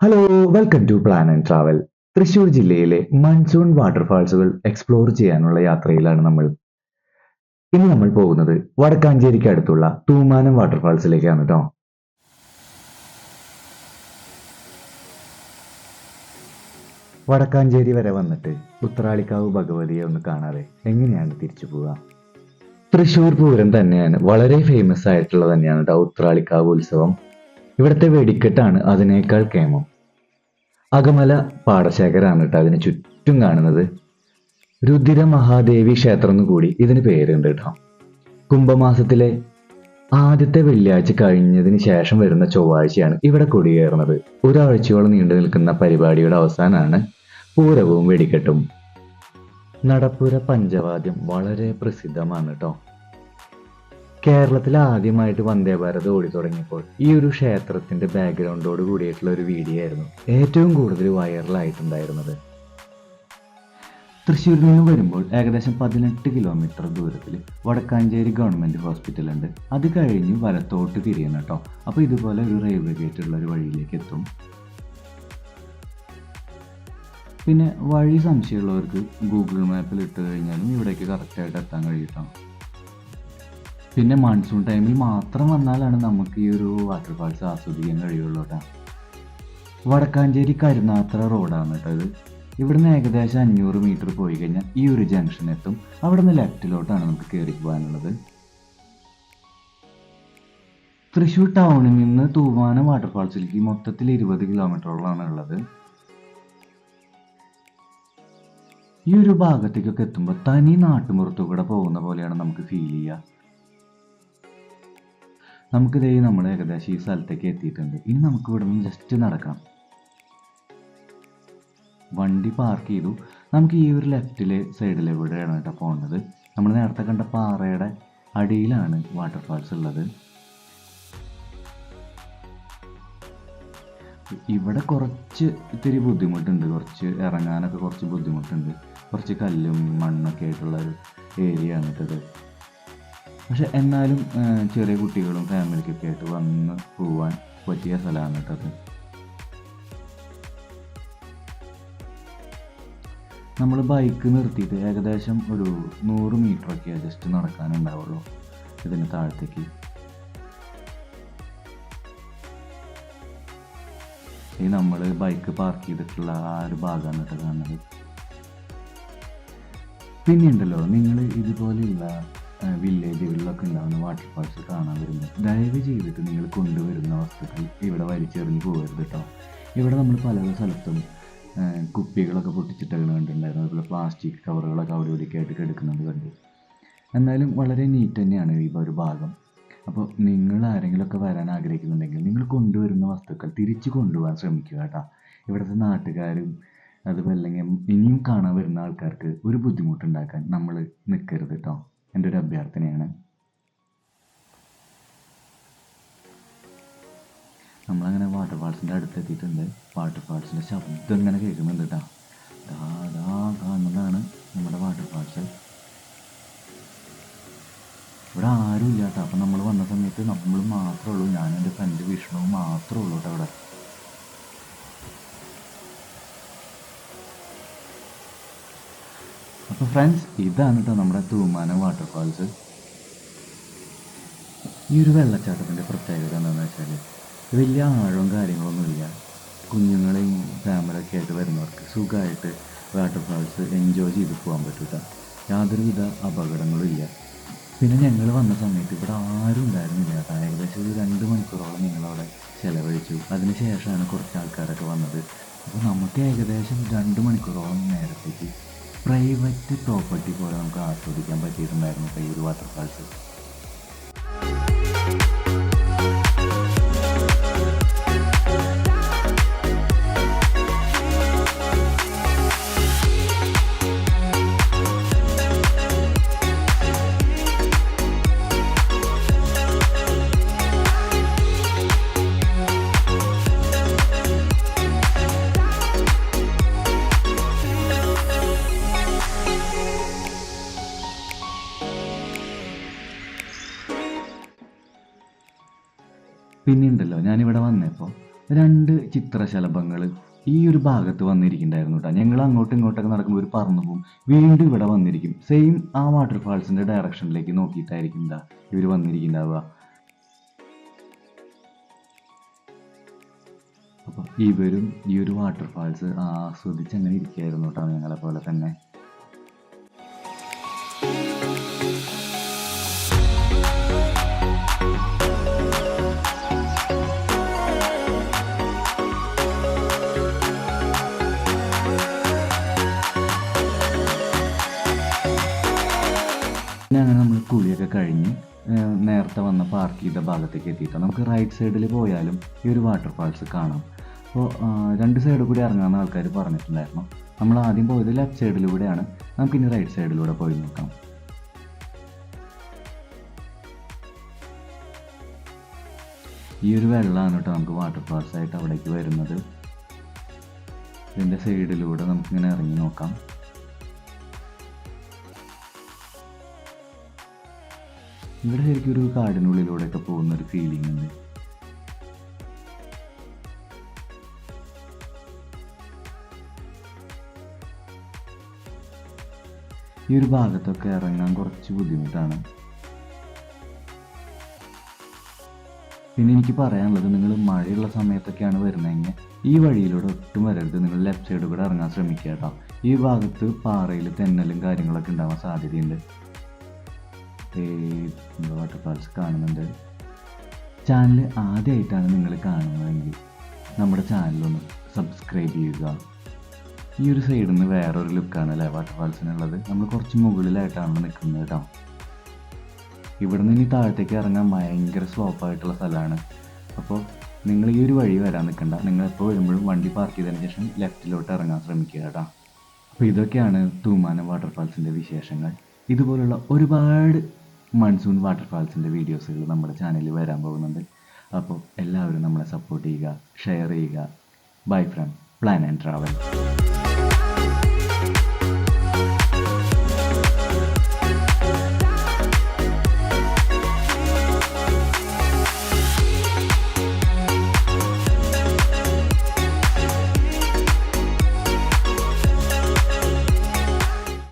Hello welcome to plan and travel Thrissur ജില്ലയിലെ monsoon വാട്ടർഫാൾസുകൾ explore ചെയ്യാനുള്ള യാത്രയിലാണ് നമ്മൾ. ഇന്ന് നമ്മൾ പോകുന്നത് വടക്കാഞ്ചേരിക്ക് അടുത്തുള്ള തൂമാനം വാട്ടർഫാൾസിലേക്കാണ് കേട്ടോ വടക്കാഞ്ചേരി വരെ വന്നിട്ട് ഉത്രാളിക്കാവ് ഭഗവതിയെ ഒന്ന് കാണാതെ എങ്ങനെയാണ് തിരിച്ചു പോവുക? തൃശ്ശൂർ പൂരം തന്നെയാണ് വളരെ ഫേമസ് ആയിട്ടുള്ളത് തന്നെയാണ് കേട്ടോ ഉത്രാളിക്കാവ് ഉത്സവം. ഇവിടുത്തെ വെടിക്കെട്ടാണ് അതിനേക്കാൾ കേമം. അകമല പാടശേഖരാണ് കേട്ടോ അതിന് ചുറ്റും കാണുന്നത്. രുദ്ര മഹാദേവി ക്ഷേത്രം എന്ന് കൂടി ഇതിന് പേരുണ്ട് കേട്ടോ. കുംഭമാസത്തിലെ ആദ്യത്തെ വെള്ളിയാഴ്ച കഴിഞ്ഞതിന് ശേഷം വരുന്ന ചൊവ്വാഴ്ചയാണ് ഇവിടെ കൊടിയേറുന്നത്. ഒരാഴ്ചയോളം നീണ്ടു നിൽക്കുന്ന പരിപാടിയുടെ അവസാനമാണ് പൂരവും വെടിക്കെട്ടും. നടപ്പുര പഞ്ചവാദ്യം വളരെ പ്രസിദ്ധമാണ് കേട്ടോ. കേരളത്തിൽ ആദ്യമായിട്ട് വന്ദേ ഭാരത് ഓടി തുടങ്ങിയപ്പോൾ ഈ ഒരു ക്ഷേത്രത്തിന്റെ ബാക്ക്ഗ്രൗണ്ടോട് കൂടിയിട്ടുള്ള ഒരു വീഡിയോ ആയിരുന്നു. ഏറ്റവും കൂടുതൽ വൈറലായിട്ടുണ്ടായിരുന്നത്. തൃശ്ശൂരിൽ നിന്ന് വരുമ്പോൾ ഏകദേശം പതിനെട്ട് കിലോമീറ്റർ ദൂരത്തിൽ വടക്കാഞ്ചേരി ഗവൺമെന്റ് ഹോസ്പിറ്റൽ ഉണ്ട്. അത് കഴിഞ്ഞ് വലത്തോട്ട് തിരിയണം കേട്ടോ. അപ്പോൾ ഇതുപോലെ ഒരു റെയിൽവേ ഗേറ്റ് ഉള്ള ഒരു വഴിയിലേക്ക് എത്തും. പിന്നെ വഴി സംശയമുള്ളവർക്ക് ഗൂഗിൾ മാപ്പിൽ ഇട്ട് കഴിഞ്ഞാലും ഇവിടേക്ക് കറക്റ്റായിട്ട് എത്താൻ കഴിയട്ടോ പിന്നെ മൺസൂൺ ടൈമിൽ മാത്രം വന്നാലാണ് നമുക്ക് ഈ ഒരു വാട്ടർഫാൾസ് ആസ്വദിക്കാൻ കഴിയുള്ളൂ കേട്ടോ വടക്കാഞ്ചേരി കരുനാത്ര റോഡാണ് കേട്ടോ ഇത്. ഇവിടുന്ന് ഏകദേശം അഞ്ഞൂറ് മീറ്റർ പോയി കഴിഞ്ഞാൽ ഈ ഒരു ജംഗ്ഷൻ എത്തും. അവിടെ നിന്ന് ലെഫ്റ്റിലോട്ടാണ് നമുക്ക് കയറി പോകാനുള്ളത്. തൃശ്ശൂർ ടൗണിൽ നിന്ന് തൂവാനം വാട്ടർഫാൾസിലേക്ക് മൊത്തത്തിൽ ഇരുപത് കിലോമീറ്ററോളാണ് ഉള്ളത്. ഈ ഒരു ഭാഗത്തേക്കൊക്കെ എത്തുമ്പോൾ തനി നാട്ടുമുറത്തു കൂടെ പോകുന്ന പോലെയാണ് നമുക്ക് ഫീൽ ചെയ്യുക നമുക്കിതേ നമ്മൾ ഏകദേശം ഈ സ്ഥലത്തേക്ക് എത്തിയിട്ടുണ്ട്. ഇനി നമുക്ക് ഇവിടെ നിന്ന് ജസ്റ്റ് നടക്കാം. വണ്ടി പാർക്ക് ചെയ്തു. നമുക്ക് ഈ ഒരു ലെഫ്റ്റിലെ സൈഡിൽ എവിടെയാണ് കേട്ടോ പോകുന്നത് നമ്മൾ നേരത്തെ കണ്ട പാറയുടെ അടിയിലാണ് വാട്ടർഫാൾസ് ഉള്ളത്. ഇവിടെ കുറച്ച് ഇത്തിരി ബുദ്ധിമുട്ടുണ്ട്. കുറച്ച് ഇറങ്ങാനൊക്കെ കുറച്ച് ബുദ്ധിമുട്ടുണ്ട്. കുറച്ച് കല്ലും മണ്ണൊക്കെ ആയിട്ടുള്ള ഒരു ഏരിയ ആണ് കേട്ടത് പക്ഷെ എന്നാലും ചെറിയ കുട്ടികളും ഫാമിലിക്കൊക്കെ ആയിട്ട് വന്ന് പോവാൻ പറ്റിയ സ്ഥലമാണ് കേട്ടത് നമ്മൾ ബൈക്ക് നിർത്തിയിട്ട് ഏകദേശം ഒരു നൂറ് മീറ്ററൊക്കെ ജസ്റ്റ് നടക്കാനുണ്ടാവുള്ളൂ ഇതിന് താഴത്തേക്ക്. ഈ നമ്മൾ ബൈക്ക് പാർക്ക് ചെയ്തിട്ടുള്ള ആ ഒരു ഭാഗമാണ് കേട്ടോ കാണുന്നത്. പിന്നെ ഉണ്ടല്ലോ നിങ്ങൾ ഇതുപോലെയുള്ള വില്ലേജുകളിലൊക്കെ ഉണ്ടാകുന്ന വാട്ടർ ഫാൾസ് കാണാൻ വരുന്നത്. ദയവ് ചെയ്തിട്ട് നിങ്ങൾ കൊണ്ടുവരുന്ന വസ്തുക്കൾ ഇവിടെ വലിച്ചെറിഞ്ഞ് പോകരുത് കേട്ടോ ഇവിടെ നമ്മൾ പല സ്ഥലത്തും കുപ്പികളൊക്കെ പൊട്ടിച്ചിട്ടൊക്കെ കണ്ടിട്ടുണ്ടായിരുന്നു. അതുപോലെ പ്ലാസ്റ്റിക് കവറുകളൊക്കെ അവിടെ ഇവിടെയൊക്കെ ആയിട്ട് കിടക്കുന്നത് കണ്ടു. എന്നാലും വളരെ നീറ്റ് തന്നെയാണ് ഈ ഒരു ഭാഗം. അപ്പോൾ നിങ്ങൾ ആരെങ്കിലുമൊക്കെ വരാൻ ആഗ്രഹിക്കുന്നുണ്ടെങ്കിൽ നിങ്ങൾ കൊണ്ടുവരുന്ന വസ്തുക്കൾ തിരിച്ചു കൊണ്ടുപോകാൻ ശ്രമിക്കുക കേട്ടോ ഇവിടുത്തെ നാട്ടുകാരും അതുപോലെ അല്ലെങ്കിൽ ഇനിയും കാണാൻ വരുന്ന ആൾക്കാർക്ക് ഒരു ബുദ്ധിമുട്ടുണ്ടാക്കാൻ നമ്മൾ നിൽക്കരുത് കേട്ടോ എന്റെ ഒരു അഭ്യർത്ഥനയാണ്. നമ്മളങ്ങനെ വാട്ടർഫാൾസിന്റെ അടുത്തെത്തിയിട്ടുണ്ട്. വാട്ടർഫാൾസിന്റെ ശബ്ദം ഇങ്ങനെ കേൾക്കുന്നുണ്ട് കേട്ടോ ദാ കാണുന്നതാണ് നമ്മുടെ വാട്ടർഫാൾസ് ഇവിടെ ആരും ഇല്ല കേട്ടോ അപ്പം നമ്മൾ വന്ന സമയത്ത് നമ്മൾ മാത്രമേ ഉള്ളൂ. ഞാൻ എന്റെ ഫ്രണ്ട് വിഷ്ണു മാത്രമേ ഉള്ളൂ കേട്ടോ അവിടെ അപ്പോൾ ഫ്രണ്ട്സ് ഇതാണ് കേട്ടോ നമ്മുടെ തൂമാനം വാട്ടർഫാൾസ് ഈ ഒരു വെള്ളച്ചാട്ടത്തിന്റെ പ്രത്യേകത എന്താണെന്ന് വെച്ചാൽ വലിയ ആഴവും കാര്യങ്ങളൊന്നുമില്ല. കുഞ്ഞുങ്ങളെയും ഫാമിലിയൊക്കെ ആയിട്ട് വരുന്നവർക്ക് സുഖമായിട്ട് വാട്ടർഫാൾസ് എൻജോയ് ചെയ്ത് പോകാൻ പറ്റൂട്ട. ട്ടോ. യാതൊരുവിധ അപകടങ്ങളും ഇല്ല. പിന്നെ ഞങ്ങൾ വന്ന സമയത്ത് ഇവിടെ ആരും ഉണ്ടായിരുന്നില്ല. കേട്ടോ ഏകദേശം ഒരു രണ്ട് മണിക്കൂറോളം ഞങ്ങളവിടെ ചിലവഴിച്ചു. അതിന് ശേഷമാണ് കുറച്ച് ആൾക്കാരൊക്കെ വന്നത്. അപ്പോൾ നമുക്ക് ഏകദേശം രണ്ട് മണിക്കൂറോളം നേരത്തേക്ക് പ്രൈവറ്റ് പ്രോപ്പർട്ടി പോലെ നമുക്ക് ആസ്വദിക്കാൻ പറ്റിയിട്ടുണ്ടായിരുന്നു കയ്യൂർ വാട്ടർഫാൾസ് പിന്നെ ഉണ്ടല്ലോ ഞാനിവിടെ വന്നപ്പോൾ രണ്ട് ചിത്രശലഭങ്ങൾ ഈ ഒരു ഭാഗത്ത് വന്നിരിക്കുന്നുണ്ടായിരുന്നു കേട്ടോ ഞങ്ങൾ അങ്ങോട്ടും ഇങ്ങോട്ടൊക്കെ നടക്കുമ്പോൾ ഒരു പറന്നു പോകും വീണ്ടും ഇവിടെ വന്നിരിക്കും. സെയിം ആ വാട്ടർഫാൾസിന്റെ ഡയറക്ഷനിലേക്ക് നോക്കിയിട്ടായിരിക്കും എന്താ ഇവർ വന്നിരിക്കുന്നുണ്ടാവുക. അപ്പോൾ ഇവരും ഈ ഒരു വാട്ടർഫാൾസ് ആസ്വദിച്ച് അങ്ങനെ ഇരിക്കുകയായിരുന്നു കേട്ടോ ഞങ്ങളെ പോലെ തന്നെ. പാർക്ക് ചെയ്ത ഭാഗത്തേക്ക് എത്തിയിട്ട് നമുക്ക് റൈറ്റ് സൈഡിൽ പോയാലും ഈ ഒരു വാട്ടർഫാൾസ് കാണാം. അപ്പോൾ രണ്ട് സൈഡിൽ കൂടി ഇറങ്ങാമെന്ന് ആൾക്കാർ പറഞ്ഞിട്ടുണ്ടായിരുന്നു. നമ്മൾ ആദ്യം പോയത് ലെഫ്റ്റ് സൈഡിലൂടെയാണ് നമുക്ക് ഇനി റൈറ്റ് സൈഡിലൂടെ പോയി നോക്കാം. ഈ ഒരു വെള്ളമാണ് കേട്ടോ നമുക്ക് വാട്ടർഫാൾസ് ആയിട്ട് അവിടേക്ക് വരുന്നത്. ഇതിന്റെ സൈഡിലൂടെ നമുക്കിങ്ങനെ ഇറങ്ങി നോക്കാം. ഇവിടെ ശരിക്കും ഒരു കാടിനുള്ളിലൂടെയൊക്കെ പോകുന്ന ഒരു ഫീലിംഗ് ഉണ്ട്. ഈ ഒരു ഭാഗത്തൊക്കെ ഇറങ്ങാൻ കുറച്ച് ബുദ്ധിമുട്ടാണ്. പിന്നെ എനിക്ക് പറയാനുള്ളത് നിങ്ങൾ മഴയുള്ള സമയത്തൊക്കെയാണ് വരുന്നതെങ്കിൽ ഈ വഴിയിലൂടെ ഒട്ടും വരരുത്. നിങ്ങൾ ലെഫ്റ്റ് സൈഡിൽ കൂടെ ഇറങ്ങാൻ ശ്രമിക്കുക കേട്ടോ. ഈ ഭാഗത്ത് പാറയിൽ തെന്നലും കാര്യങ്ങളൊക്കെ ഉണ്ടാവാൻ സാധ്യതയുണ്ട്. വാട്ടർഫാൾസ് കാണുന്നുണ്ട്. ചാനൽ ആദ്യമായിട്ടാണ് നിങ്ങൾ കാണുന്നതെങ്കിൽ നമ്മുടെ ചാനലൊന്ന് സബ്സ്ക്രൈബ് ചെയ്യുക. ഈ ഒരു സൈഡിൽ നിന്ന് വേറൊരു ലുക്കാണ് അല്ലേ? വാട്ടർഫാൾസിനുള്ളത് നമ്മൾ കുറച്ച് മുകളിലായിട്ടാണ് നിൽക്കുന്നത് കേട്ടോ. ഇവിടെ നിന്ന് ഇനി താഴത്തേക്ക് ഇറങ്ങാൻ ഭയങ്കര സ്ലോപ്പായിട്ടുള്ള സ്ഥലമാണ്. അപ്പോൾ നിങ്ങൾ ഈ ഒരു വഴി വരാൻ നിൽക്കണ്ട. നിങ്ങൾ എപ്പോൾ വരുമ്പോഴും വണ്ടി പാർക്ക് ചെയ്തതിന് ശേഷം ലെഫ്റ്റിലോട്ട് ഇറങ്ങാൻ ശ്രമിക്കുക കേട്ടോ. അപ്പോൾ ഇതൊക്കെയാണ് തൂമാനം വാട്ടർഫാൾസിന്റെ വിശേഷങ്ങൾ. ഇതുപോലുള്ള ഒരുപാട് മൺസൂൺ വാട്ടർഫാൾസിന്റെ വീഡിയോസുകൾ നമ്മുടെ ചാനലിൽ വരാൻ പോകുന്നുണ്ട്. അപ്പോൾ എല്ലാവരും നമ്മളെ സപ്പോർട്ട് ചെയ്യുക ഷെയർ ചെയ്യുക. Bye from plan and travel